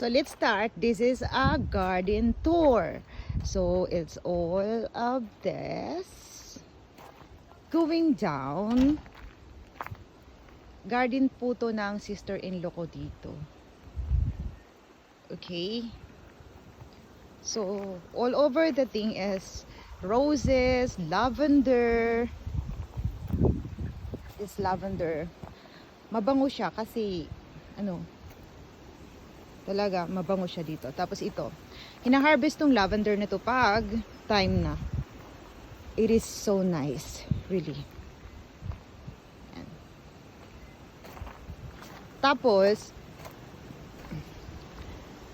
So let's start. This is a garden tour. So it's all of this going down. Garden po to ng sister-in-law ko dito. Okay? So, all over the thing is roses, lavender. Is lavender. Mabango siya kasi, ano, talaga, mabango siya dito. Tapos ito, hinaharvest tong lavender na to pag time na. It is so nice, really. Yan. Tapos,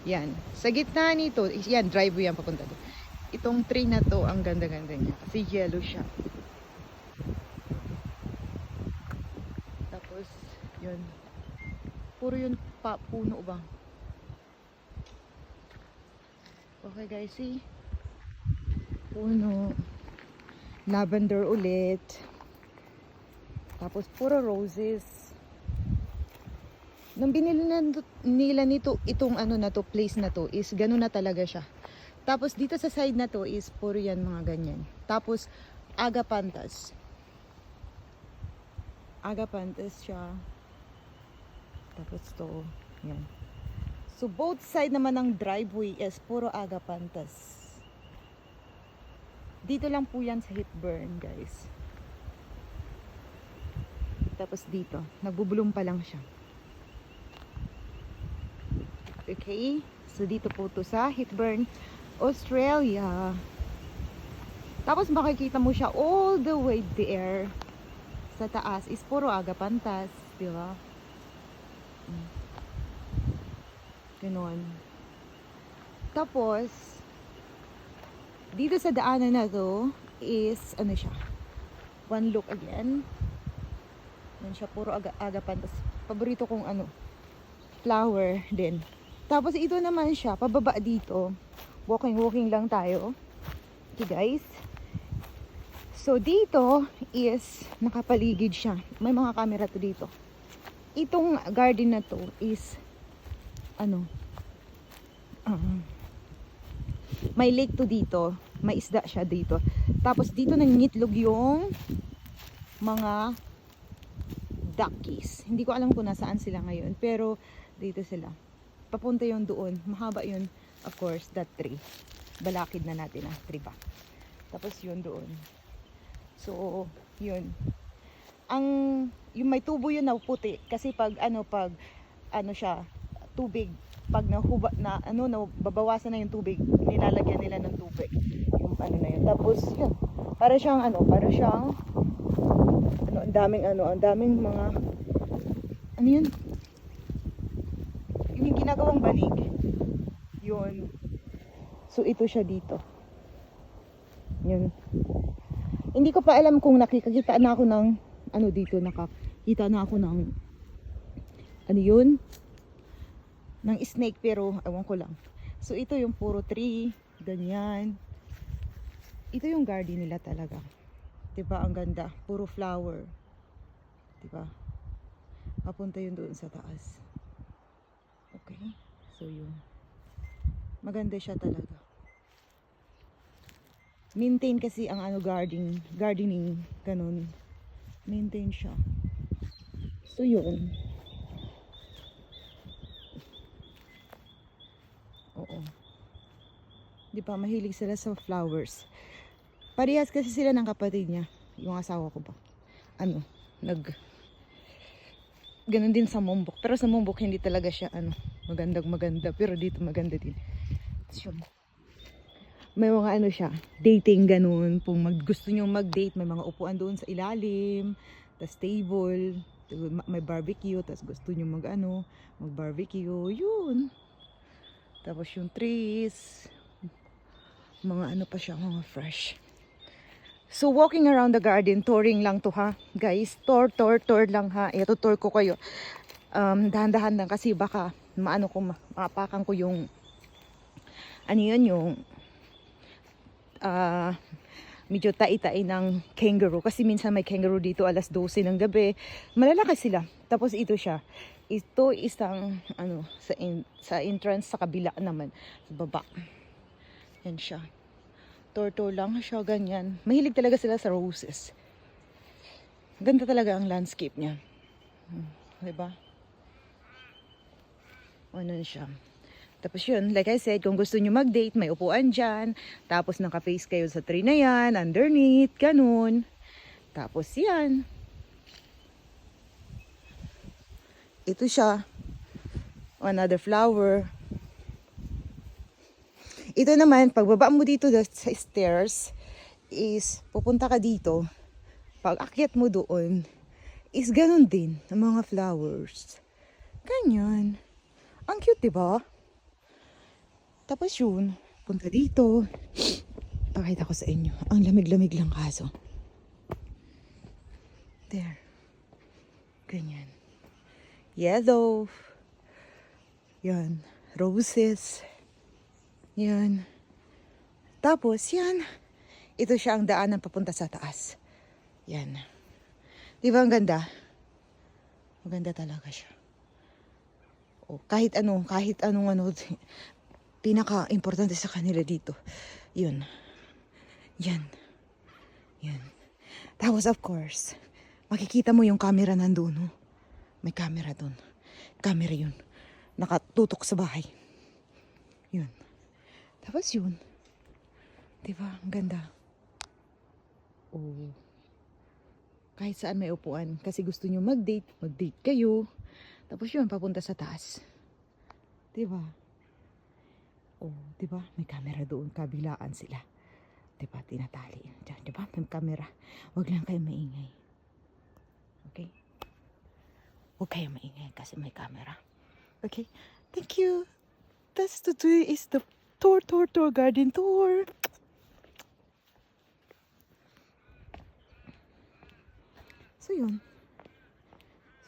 yan. Sa gitna nito, yan, driveway yan papunta doon. Itong tree na to, ang ganda-ganda niya. Kasi yellow siya. Tapos, yun. Puro yun pa, puno ba? Okay guys, see? Puno. Lavender ulit. Tapos, puro roses. Nung binili na nila nito, itong ano na to, place na to, is ganun na talaga siya. Tapos dito sa side na to is puro yan mga ganyan. Tapos agapantas. Agapantas siya. Tapos to, yan. So both side naman ng driveway is puro agapantas. Dito lang po yan sa Hitburn, guys. Tapos dito, nagbubulong pa lang siya. Okay? So, dito po to sa Hitburn, Australia. Tapos, makikita mo siya all the way there. Sa taas is puro agapantas. Di ba? Mm. Ganon. Tapos, dito sa daanan na to is, ano siya, one look again. Yan siya, puro aga, agapantas. Paborito kong ano, flower din. Tapos ito naman siya, pababa dito. Walking-walking lang tayo. Okay guys. So dito is nakapaligid siya. May mga camera to dito. Itong garden na to is ano um, may lake to dito. May isda siya dito. Tapos dito nangingitlog yung mga duckies. Hindi ko alam kung nasaan sila ngayon. Pero dito sila papunta yon doon. Mahaba yun, of course, that tree. Balakid na natin ah, tree ba. Tapos yun doon. So, yun. Ang, yung may tubo yun na puti. Kasi pag, ano, pag, ano siya, tubig, pag nahuba, na, ano, na, babawasan na yung tubig, nilalagyan nila ng tubig. Yung ano na yun. Tapos, yun. Para siyang, ano, para siyang, ano, ang daming, ano, ang daming mga, ano yun? yung ginagawang banig. Yun. So, ito siya dito. Yun. Hindi ko pa alam kung nakikita na ako ng, ano dito, nakakita na ako ng, ano yun? Ng snake, pero, ewan ko lang. So, ito yung puro tree, ganyan. Ito yung garden nila talaga. 'Di ba Ang ganda. Puro flower. 'Di ba Papunta yun doon sa taas. Okay. So, yun. Maganda siya talaga. Maintain kasi ang ano gardening, gardening, ganun. Maintain siya. So, yun. Oo. Di ba, mahilig sila sa flowers. Parehas kasi sila ng kapatid niya. Yung asawa ko ba. Ano, nag ganun din sa Mombok. Pero sa Mombok hindi talaga siya ano, magandang maganda. Pero dito maganda din. Yun. May mga ano siya, dating ganun. Kung mag, gusto nyo mag-date, may mga upuan doon sa ilalim. Tapos table. ma- May barbecue. Tapos gusto nyo mag ano, mag barbecue. Yun. Tapos yung trees. Mga ano pa siya, mga fresh. So walking around the garden, touring lang to ha. Guys, tour, tour, tour lang ha. Ito tour ko kayo. Um, dahan-dahan lang kasi baka maano ko, ma- maapakan ko yung ano yun, yung ah medyo tai-tai ng kangaroo kasi minsan may kangaroo dito alas 12 ng gabi malalaki sila tapos ito siya Ito isang ano sa in, sa entrance sa kabila naman sa baba. Yan siya. Torto lang siya ganyan. Mahilig talaga sila sa roses. Ganda talaga ang landscape niya. Hmm, 'Di ba? Ano siya. Tapos yun, like I said, kung gusto nyo mag-date, may upuan dyan. Tapos naka-face kayo sa tree na yan, underneath, ganun. Tapos yan. Ito siya. Another flower. Ito naman, pagbaba mo dito sa stairs, is pupunta ka dito. Pag akyat mo doon, is ganun din, ang mga flowers. Ganyan. Ang cute, di ba? Tapos yun, punta dito. Pakita ko sa inyo. Ang lamig-lamig lang kaso. There. Ganyan. Yellow. Yan. Roses. Yan. Tapos, yan. Ito siya ang daanan papunta sa taas. Yan. Di ba ang ganda? Maganda talaga siya. O, kahit ano, kahit anong ano, pinaka-importante sa kanila dito. Yun. Yan. Yan. Tapos of course, makikita mo yung camera nandun, no? May camera doon. Camera yun. Nakatutok sa bahay. Yun. Tapos yun. Diba? Ang ganda. Oh. Kahit saan may upuan. Kasi gusto nyo mag-date, mag-date kayo. Tapos yun, papunta sa taas. Diba? Oh, 'di ba? May camera doon, kabilaan sila. 'Di ba? Tinatali. Diyan, 'di ba? May camera. Huwag lang kayo maingay. Huwag kayo maingay kasi may camera. Okay? Thank you. That's tour is the tour tour tour garden tour. So yun.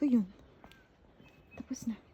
So yun. Tapos na.